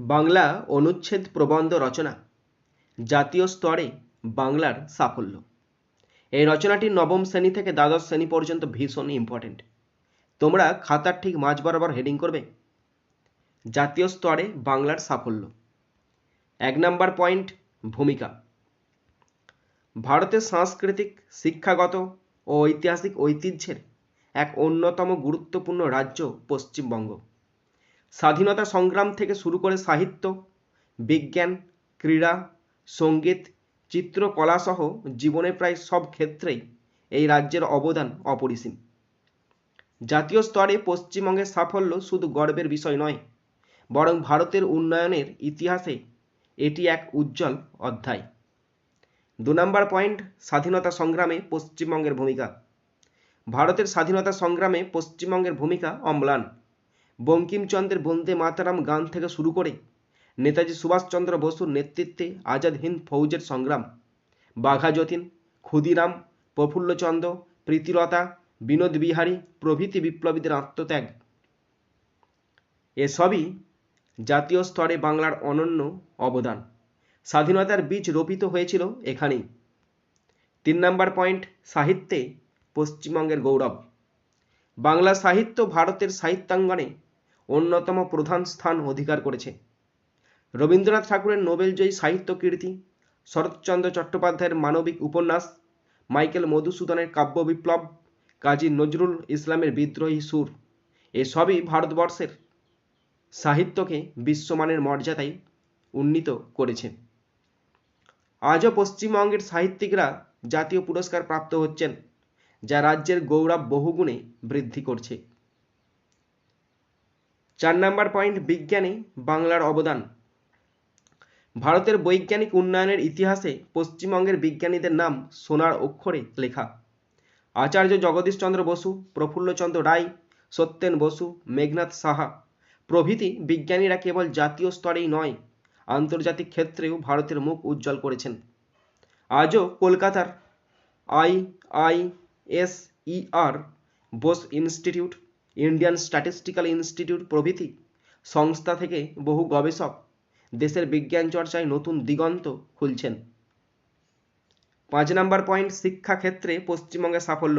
বাংলা অনুচ্ছেদ প্রবন্ধ রচনা, জাতীয় স্তরে বাংলার সাফল্য। এই রচনাটি নবম শ্রেণি থেকে দ্বাদশ শ্রেণি পর্যন্ত ভীষণ ইম্পর্টেন্ট তোমরা খাতার ঠিক মাঝ বরাবর হেডিং করবে, জাতীয় স্তরে বাংলার সাফল্য। এক নাম্বার পয়েন্ট ভূমিকা। ভারতের সাংস্কৃতিক, শিক্ষাগত ও ঐতিহাসিক ঐতিহ্যের এক অন্যতম গুরুত্বপূর্ণ রাজ্য পশ্চিমবঙ্গ। স্বাধীনতা সংগ্রাম থেকে শুরু করে সাহিত্য, বিজ্ঞান, ক্রীড়া, সংগীত চিত্রকলাসহ জীবনের প্রায় সব ক্ষেত্রেই এই রাজ্যের অবদান অপরিসীম। জাতীয় স্তরে পশ্চিমবঙ্গের সাফল্য শুধু গর্বের বিষয় নয়, বরং ভারতের উন্নয়নের ইতিহাসে এটি এক উজ্জ্বল অধ্যায়। দু নম্বর পয়েন্ট, স্বাধীনতা সংগ্রামে পশ্চিমবঙ্গের ভূমিকা। ভারতের স্বাধীনতা সংগ্রামে পশ্চিমবঙ্গের ভূমিকা অম্লান। বঙ্কিমচন্দ্রের বন্দে মাতারাম গান থেকে শুরু করে নেতাজি সুভাষচন্দ্র বসুর নেতৃত্বে আজাদ হিন্দ ফৌজের সংগ্রাম। বাঘা যতীন, ক্ষুদিরাম, প্রফুল্লচন্দ্র, প্রীতিলতা, বিনোদ বিহারী প্রভৃতি বিপ্লবীদের আত্মত্যাগ। এসবই জাতীয় স্তরে বাংলার অনন্য অবদান। স্বাধীনতার বীজ রোপিত হয়েছিল এখানেই। তিন নম্বর পয়েন্ট, সাহিত্যে পশ্চিমবঙ্গের গৌরব। বাংলা সাহিত্য ভারতের সাহিত্যাঙ্গনে অন্যতম প্রধান স্থান অধিকার করেছে। রবীন্দ্রনাথ ঠাকুরের নোবেলজয়ী সাহিত্য কীর্তি শরৎচন্দ্র চট্টোপাধ্যায়ের মানবিক উপন্যাস, মাইকেল মধুসূদনের কাব্য বিপ্লব, কাজী নজরুল ইসলামের বিদ্রোহী সুর এসবই ভারতবর্ষের সাহিত্যকে বিশ্বমানের মর্যাদায় উন্নীত করেছে। আজও পশ্চিমবঙ্গের সাহিত্যিকরা জাতীয় পুরস্কার প্রাপ্ত হচ্ছেন, যা রাজ্যের গৌরব বহুগুণে বৃদ্ধি করছে। চার নাম্বার পয়েন্ট, বিজ্ঞানে, বাংলার অবদান। ভারতের বৈজ্ঞানিক উন্নয়নের ইতিহাসে পশ্চিমবঙ্গের বিজ্ঞানীদের নাম সোনার অক্ষরে লেখা। আচার্য জগদীশচন্দ্র বসু, প্রফুল্লচন্দ্র রায়, সত্যেন বসু, মেঘনাথ সাহা। প্রভৃতি বিজ্ঞানীরা কেবল জাতীয় স্তরেই নয়, আন্তর্জাতিক ক্ষেত্রেও ভারতের মুখ উজ্জ্বল করেছেন। আজও কলকাতার I I S E R, Bose institute Indian statistical institute প্রভৃতি সংস্থা থেকে বহু গবেষক দেশের বিজ্ঞান চর্চায় নতুন দিগন্ত খুলছেন। পাঁচ নম্বর পয়েন্ট, শিক্ষা ক্ষেত্রে পশ্চিমবঙ্গের সাফল্য।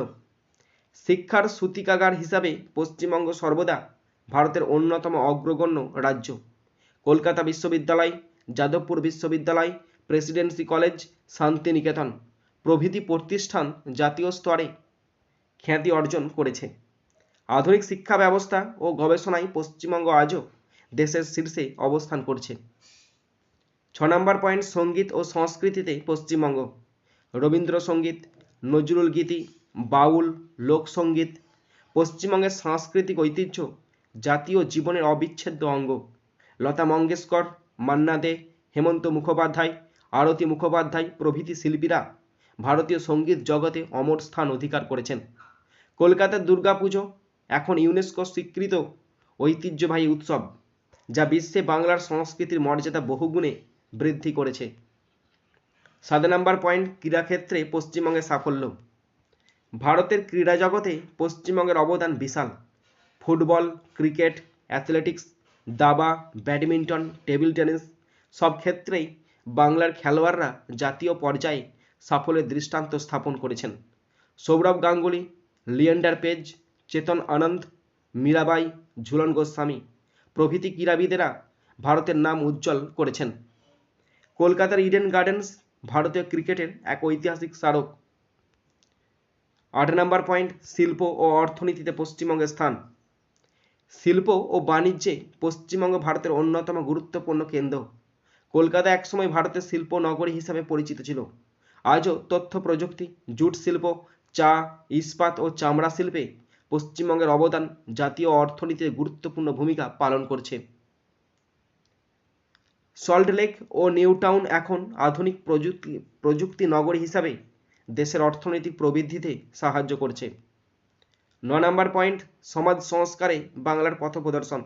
শিক্ষার সূতিকাগার হিসাবে পশ্চিমবঙ্গ সর্বদা ভারতের অন্যতম অগ্রগণ্য রাজ্য। কলকাতা বিশ্ববিদ্যালয়, যাদবপুর বিশ্ববিদ্যালয়, প্রেসিডেন্সি কলেজ, শান্তিনিকেতন প্রভৃতি প্রতিষ্ঠান জাতীয় স্তরে খ্যাতি অর্জন করেছে। আধুনিক শিক্ষা ব্যবস্থা ও গবেষণায় পশ্চিমবঙ্গ আজও দেশের শীর্ষে অবস্থান করছে। ছ নম্বর পয়েন্ট, সংগীত ও সংস্কৃতিতে পশ্চিমবঙ্গ। রবীন্দ্রসঙ্গীত, নজরুল গীতি, বাউল, লোকসঙ্গীত, পশ্চিমবঙ্গের সাংস্কৃতিক ঐতিহ্য, জাতীয় জীবনের অবিচ্ছেদ্য অঙ্গ। লতা মঙ্গেশকর, মান্না দে, হেমন্ত মুখোপাধ্যায়, আরতি মুখোপাধ্যায় প্রভৃতি শিল্পীরা ভারতীয় সংগীত জগতে অমর স্থান অধিকার করেছেন। কলকাতার দুর্গাপুজো এখন ইউনেস্কো স্বীকৃত ঐতিহ্যবাহী উৎসব, যা বিশ্বে বাংলার সংস্কৃতির মর্যাদা বহুগুণে বৃদ্ধি করেছে। সাত নম্বর পয়েন্ট, ক্রীড়াক্ষেত্রে পশ্চিমবঙ্গের সাফল্য। ভারতের ক্রীড়া জগতে পশ্চিমবঙ্গের অবদান বিশাল। ফুটবল, ক্রিকেট, অ্যাথলেটিক্স, দাবা, ব্যাডমিন্টন, টেবিল টেনিস, সব ক্ষেত্রেই বাংলার খেলোয়াড়রা জাতীয় পর্যায়ে সাফল্যের দৃষ্টান্ত স্থাপন করেছেন। সৌরভ গাঙ্গুলি, লিয়েন্ডার পেজ চেতন আনন্দ, মীরাবাই, ঝুলন গোস্বামী প্রভৃতি ক্রীড়াবিদেরা ভারতের নাম উজ্জ্বল করেছেন। কলকাতার ইডেন গার্ডেন্স ভারতীয় ক্রিকেটের এক ঐতিহাসিক স্মারক। আট নম্বর পয়েন্ট, শিল্প ও অর্থনীতিতে পশ্চিমবঙ্গের স্থান। শিল্প ও বাণিজ্যে পশ্চিমবঙ্গ ভারতের অন্যতম গুরুত্বপূর্ণ কেন্দ্র। কলকাতা একসময় ভারতের শিল্প নগরী হিসাবে পরিচিত ছিল। আজও তথ্য প্রযুক্তি, জুট শিল্প, চা, ইস্পাত ও চামড়া শিল্পে পশ্চিমবঙ্গের অবদান জাতীয় অর্থনীতিতে গুরুত্বপূর্ণ ভূমিকা পালন করছে। সল্টলেক ও নিউ টাউন এখন আধুনিক প্রযুক্তি প্রযুক্তি নগরী হিসাবে দেশের অর্থনৈতিক প্রবৃদ্ধিতে সাহায্য করছে। ন নম্বর পয়েন্ট, সমাজ সংস্কারে বাংলার পথ প্রদর্শন।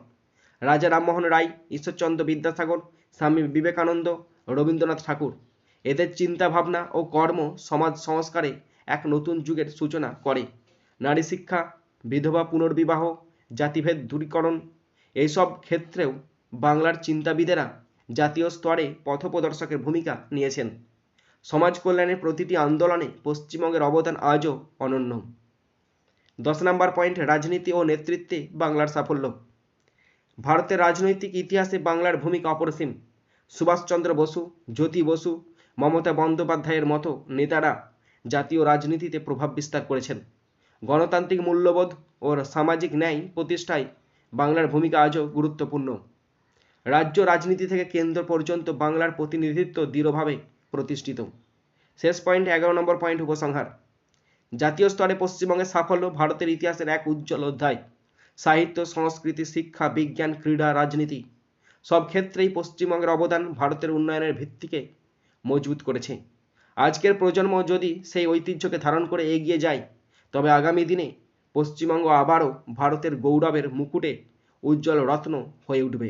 রাজা রামমোহন রায়, ঈশ্বরচন্দ্র বিদ্যাসাগর, স্বামী বিবেকানন্দ, রবীন্দ্রনাথ ঠাকুর, এদের চিন্তা ভাবনা ও কর্ম সমাজ সংস্কারে এক নতুন যুগের সূচনা করে। নারী শিক্ষা বিধবা পুনর্বিবাহ, জাতিভেদ দূরীকরণ, এইসব ক্ষেত্রেও বাংলার চিন্তাবিদেরা জাতীয় স্তরে পথপ্রদর্শকের ভূমিকা নিয়েছেন। সমাজ কল্যাণের প্রতিটি আন্দোলনে পশ্চিমবঙ্গের অবদান আজও অনন্য। দশ নম্বর পয়েন্ট, রাজনীতি ও নেতৃত্বে বাংলার সাফল্য। ভারতের রাজনৈতিক ইতিহাসে বাংলার ভূমিকা অপরিসীম। সুভাষচন্দ্র বসু, জ্যোতি বসু, মমতা বন্দ্যোপাধ্যায়ের মতো নেতারা জাতীয় রাজনীতিতে প্রভাব বিস্তার করেছেন। গণতান্ত্রিক মূল্যবোধ ও সামাজিক ন্যায় প্রতিষ্ঠায় বাংলার ভূমিকা আজও গুরুত্বপূর্ণ। রাজ্য রাজনীতি থেকে কেন্দ্র পর্যন্ত বাংলার প্রতিনিধিত্ব দৃঢ়ভাবে প্রতিষ্ঠিত। শেষ পয়েন্ট, এগারো নম্বর পয়েন্ট, উপসংহার। জাতীয় স্তরে পশ্চিমবঙ্গের সাফল্য ভারতের ইতিহাসের এক উজ্জ্বল অধ্যায়। সাহিত্য, সংস্কৃতি, শিক্ষা, বিজ্ঞান, ক্রীড়া, রাজনীতি সব ক্ষেত্রেই পশ্চিমবঙ্গের অবদান ভারতের উন্নয়নের ভিত্তিকে মজবুত করেছে। আজকের প্রজন্ম যদি সেই ঐতিহ্যকে ধারণ করে এগিয়ে যায় তবে আগামী দিনে পশ্চিমবঙ্গ আবারও ভারতের গৌরবের মুকুটে উজ্জ্বল রত্ন হয়ে উঠবে।